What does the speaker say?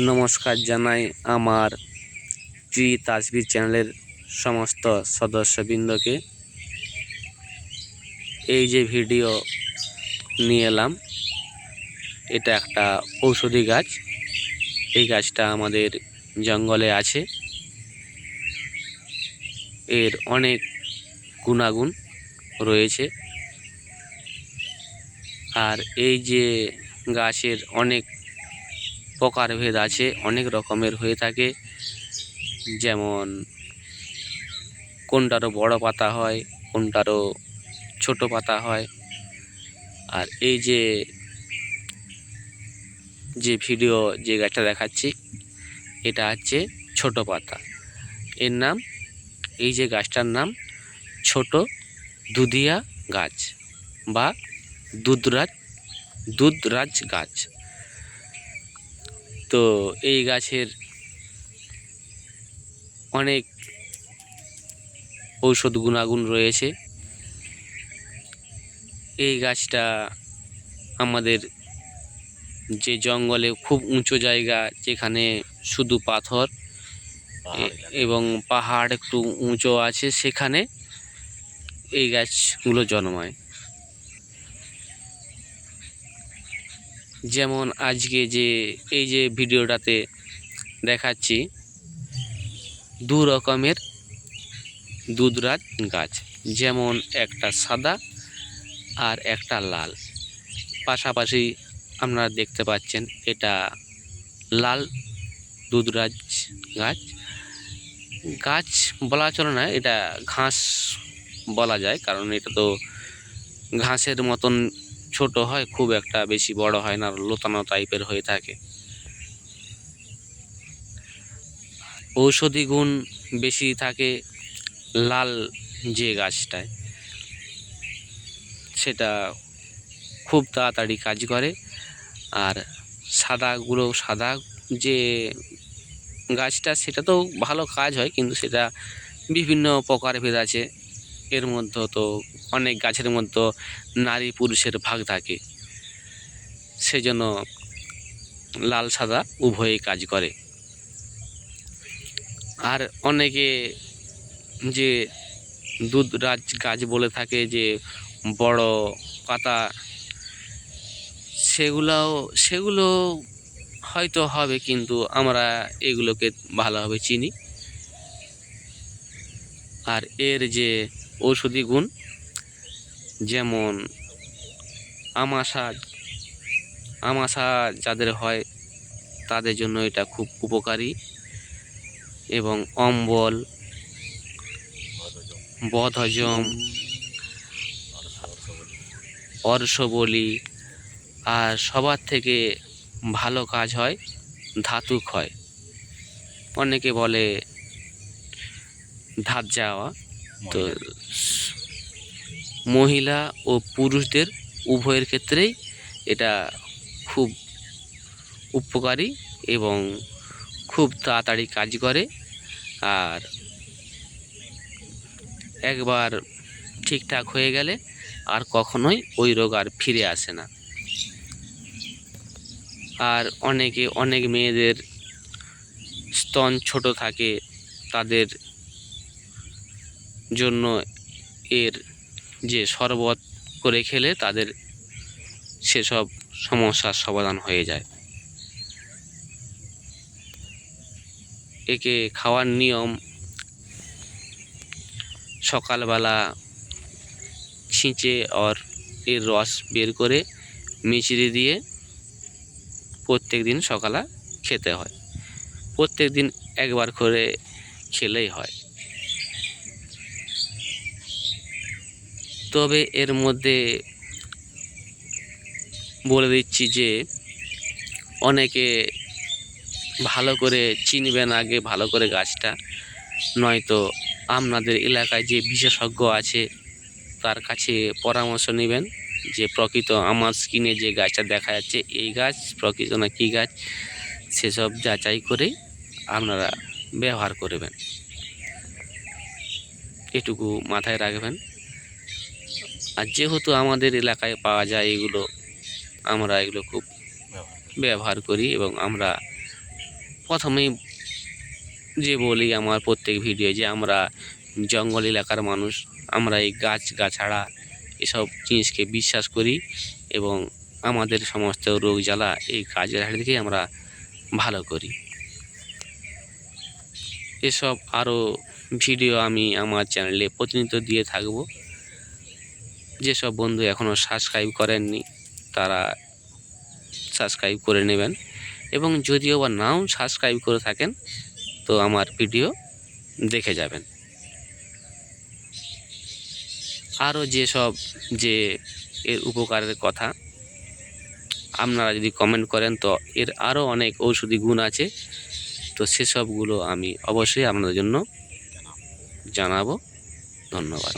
নমস্কার জানাই আমার জি তাসবির চ্যানেলের সমস্ত সদস্যবৃন্দকে। এই যে ভিডিও নিয়ে এলাম, এটা একটা ঔষধি গাছ। এই গাছটা আমাদের জঙ্গলে আছে। এর অনেক গুণাগুণ রয়েছে। আর এই যে গাছের অনেক প্রকারভেদ আছে, অনেক রকমের হয়ে থাকে। যেমন, কোনটারও বড় পাতা হয়, কোনটারও ছোট পাতা হয়। আর এই যে যে ভিডিও যে গাছটা দেখাচ্ছি, এটা হচ্ছে ছোট পাতা। এর নাম, এই যে গাছটার নাম, ছোট দুধিয়া গাছ বা দুধরাজ দুধরাজ গাছ। তো এই গাছের অনেক ঔষধ গুণাগুণ রয়েছে। এই গাছটা আমাদের যে জঙ্গলে খুব উঁচু জায়গা যেখানে শুধু পাথর এবং পাহাড় একটু উঁচু আছে সেখানে এই গাছগুলো জন্মায়। যেমন আজকে যে, এই যে ভিডিওটাতে দেখাচ্ছি, দু রকমের দুধরাজ গাছ। যেমন একটা সাদা আর একটা লাল। পাশাপাশি আপনারা দেখতে পাচ্ছেন এটা লাল দুধরাজ গাছ। গাছ বলা চলে না, এটা ঘাস বলা যায়, কারণ এটা তো ঘাসের মতন ছোট হয়, খুব একটা বেশি বড় হয় না, লোতানো টাইপের হয়ে থাকে। ঔষধি গুণ বেশি থাকে লাল যে গাছটায়। সেটা খুব তাড়াতাড়ি কাজ করে। আর সাদাগুলো সাদা যে গাছটা সেটা তো ভালো কাজ হয়, কিন্তু সেটা বিভিন্ন প্রকারভেদ আছে। এর মধ্যে তো অনেক গাছের মধ্যে নারী পুরুষের ভাগ থাকে। সেজন্য লাল সাদা উভয়ই কাজ করে। আর অনেকে যে দুধরাজ গাছ বলে থাকে যে বড় পাতা, সেগুলোও, সেগুলো হয়তো হবে কিন্তু আমরা এগুলোকে ভালোভাবে চিনি। আর এর যে ঔষধি গুণ, যেমন আমাশা আমাশা যাদের হয় তাদের জন্য এটা খুব উপকারী এবং অম্বল, বদহজম, অর্শবলি আর সবার থেকে ভালো কাজ হয় ধাতু ক্ষয়। অনেকে বলে ধাত যাওয়া। তো মহিলা ও পুরুষদের উভয়ের ক্ষেত্রেই এটা খুব উপকারী এবং খুব তাড়াতাড়ি কাজ করে। আর একবার ঠিকঠাক হয়ে গেলে আর কখনোই ওই রোগ আর ফিরে আসে না। আর অনেকে অনেক মেয়েদের স্তন ছোট থাকে, তাদের জন্য এর যে শরবত করে খেলে তাদের সেসব সমস্যার সমাধান হয়ে যায়। একে খাওয়ার নিয়ম সকালবেলা ছিঁচে আর এর রস বের করে মিচড়ি দিয়ে প্রত্যেক দিন সকালে খেতে হয়। প্রত্যেক দিন একবার করে খেলেই হয়। তবে এর মধ্যে বলে দিচ্ছি যে, অনেকে ভালো করে চিনবেন আগে ভালো করে গাছটা। নয়তো আপনাদের এলাকায় যে বিশেষজ্ঞ আছে, তার কাছে পরামর্শ নেবেন যে, প্রকৃত আমার স্কিনে যে গাছটা দেখা যাচ্ছে, এই গাছ, প্রকৃত না কী গাছ, সেসব যাচাই করে আপনারা ব্যবহার করবেন। এটুকু মাথায় রাখবেন। আর যেহেতু আমাদের এলাকায় পাওয়া যায় এগুলো, আমরা এগুলো খুব ব্যবহার করি এবং আমরা প্রথমেই যে বলি আমার প্রত্যেক ভিডিও যে আমরা জঙ্গল এলাকার মানুষ, আমরা এই গাছ গাছাড়া এসব জিনিসকে বিশ্বাস করি এবং আমাদের সমস্ত রোগ জ্বালা এই গাছ থেকেই আমরা ভালো করি। এসব আরও ভিডিও আমি আমার চ্যানেলে প্রতিনিয়ত দিয়ে থাকব। যেসব বন্ধু এখনও সাবস্ক্রাইব করেননি, তারা সাবস্ক্রাইব করে নেবেন। এবং যদিও বা নাও সাবস্ক্রাইব করে থাকেন, তো আমার ভিডিও দেখে যাবেন। আরও যেসব যে এর উপকারের কথা আপনারা যদি কমেন্ট করেন, তো এর আরও অনেক ঔষধি গুণ আছে। তো সেসবগুলো আমি অবশ্যই আপনাদের জন্য জানাব। ধন্যবাদ।